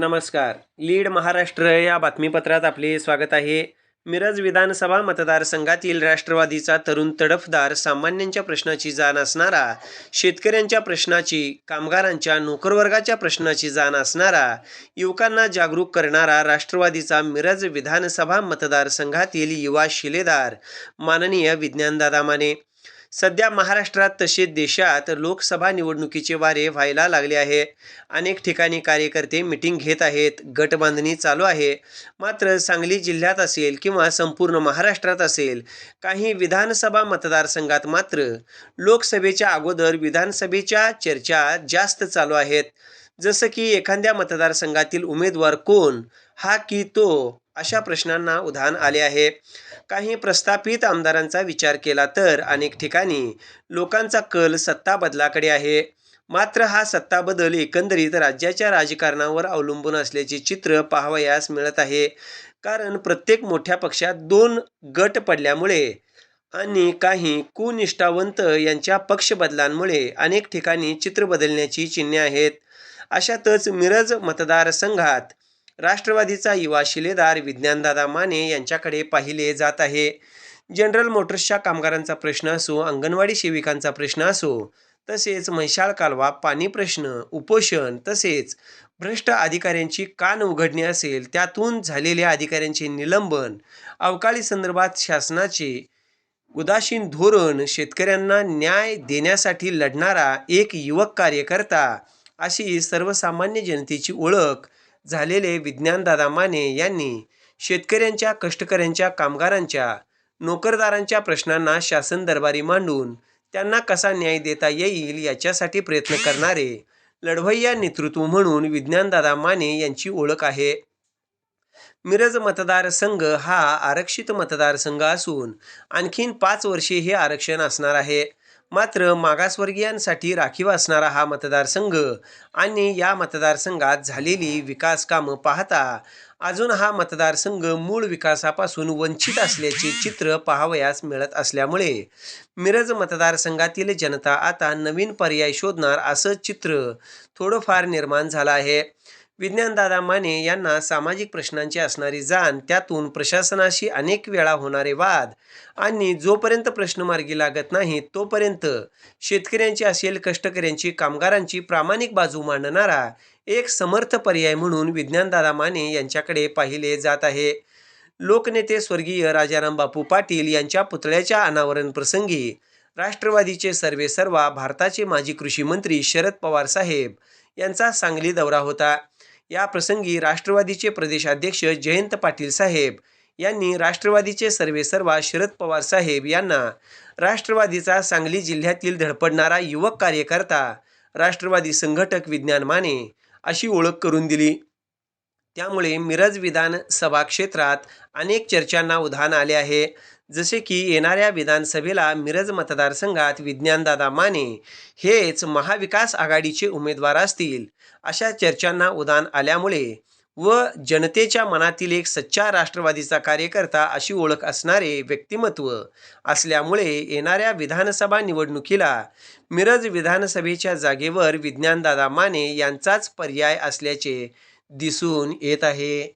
नमस्कार. लीड महाराष्ट्र या बातमीपत्रात आपले स्वागत आहे. मिरज विधानसभा मतदारसंघातील राष्ट्रवादीचा तरुण तडफदार सामान्यांच्या प्रश्नाची जाण असणारा शेतकऱ्यांच्या प्रश्नाची कामगारांच्या नोकरवर्गाच्या प्रश्नाची जाण असणारा युवकांना जागरूक करणारा राष्ट्रवादीचा मिरज विधानसभा मतदारसंघातील युवा शिलेदार माननीय विज्ञानदादा माने. सध्या महाराष्ट्रात तसेच देशात लोकसभा निवडणुकीचे वारे व्हायला लागले आहे अनेक ठिकाणी कार्यकर्ते मिटिंग घेत आहेत. गटबांधणी चालू आहे. मात्र सांगली जिल्ह्यात असेल किंवा संपूर्ण महाराष्ट्रात असेल काही विधानसभा मतदारसंघात मात्र लोकसभेच्या अगोदर विधानसभेच्या चर्चा जास्त चालू आहेत. जसं की एखाद्या मतदारसंघातील उमेदवार कोण? हा की तो अशा प्रश्नांना उधाण आले आहे. काही प्रस्थापित आमदारांचा विचार केला तर अनेक ठिकाणी लोकांचा कल सत्ता बदलाकडे आहे. मात्र हा सत्ता बदल एकंदरीत राज्याच्या राजकारणावर अवलंबून असल्याचे चित्र पाहावयास मिळत आहे. कारण प्रत्येक मोठ्या पक्षात दोन गट पडल्यामुळे आणि काही कुनिष्ठावंत यांच्या पक्ष बदलांमुळे अनेक ठिकाणी चित्र बदलण्याची चिन्हे आहेत. अशातच मिरज मतदारसंघात राष्ट्रवादीचा युवा शिलेदार विज्ञानदादा माने यांच्याकडे पाहिले जात आहे. जनरल मोटर्सच्या कामगारांचा प्रश्न असो अंगणवाडी सेविकांचा प्रश्न असो तसेच म्हैशाळ कालवा पाणी प्रश्न उपोषण तसेच भ्रष्ट अधिकाऱ्यांची कान उघडणी असेल त्यातून झालेल्या अधिकाऱ्यांचे निलंबन अवकाळी संदर्भात शासनाचे उदासीन धोरण शेतकऱ्यांना न्याय देण्यासाठी लढणारा एक युवक कार्यकर्ता अशी सर्वसामान्य जनतेची ओळख झालेले विज्ञानदादा माने यांनी शेतकऱ्यांच्या कष्टकऱ्यांच्या कामगारांच्या नोकरदारांच्या प्रश्नांना शासन दरबारी मांडून त्यांना कसा न्याय देता येईल याच्यासाठी प्रयत्न करणारे लढवय्या नेतृत्व म्हणून विज्ञानदादा माने यांची ओळख आहे. मिरज मतदारसंघ हा आरक्षित मतदारसंघ असून आणखीन पाच वर्षे हे आरक्षण असणार आहे. मात्र मागासवर्गीयांसाठी राखीव असणारा हा मतदारसंघ आणि या मतदारसंघात झालेली विकास कामं पाहता अजून हा मतदारसंघ मूळ विकासापासून वंचित असल्याचे चित्र पाहावयास मिळत असल्यामुळे मिरज मतदारसंघातील जनता आता नवीन पर्याय शोधणार असं चित्र थोडंफार निर्माण झालं आहे. विज्ञानदादा माने यांना सामाजिक प्रश्नांची असणारी जाण त्यातून प्रशासनाशी अनेक वेळा होणारे वाद आणि जोपर्यंत प्रश्न मार्गी लागत नाही तोपर्यंत शेतकऱ्यांची असेल कष्टकऱ्यांची कामगारांची प्रामाणिक बाजू मांडणारा एक समर्थ पर्याय म्हणून विज्ञानदादा माने यांच्याकडे पाहिले जात आहे. लोकनेते स्वर्गीय राजाराम बापू पाटील यांच्या पुतळ्याच्या अनावरण प्रसंगी राष्ट्रवादीचे सर्वेसर्वा भारताचे माजी कृषी मंत्री शरद पवार साहेब यांचा सांगली दौरा होता. या प्रसंगी राष्ट्रवादीचे प्रदेशाध्यक्ष जयंत पाटील साहेब यांनी राष्ट्रवादीचे सर्वेसर्वा शरद पवार साहेब यांना राष्ट्रवादीचा सांगली जिल्ह्यातील धडपडणारा युवक कार्यकर्ता राष्ट्रवादी संघटक विज्ञान माने अशी ओळख करून दिली. त्यामुळे मिरज विधानसभा क्षेत्रात अनेक चर्चांना उधाण आले आहे. जसे की येणाऱ्या विधानसभेला मिरज मतदारसंघात विज्ञानदादा माने हेच महाविकास आघाडीचे उमेदवार असतील अशा चर्चांना उधाण आल्यामुळे व जनतेच्या मनातील एक सच्चा राष्ट्रवादीचा कार्यकर्ता अशी ओळख असणारे व्यक्तिमत्व असल्यामुळे येणाऱ्या विधानसभा निवडणुकीला मिरज विधानसभेच्या जागेवर विज्ञानदादा माने यांचाच पर्याय असल्याचे दिसून येत आहे.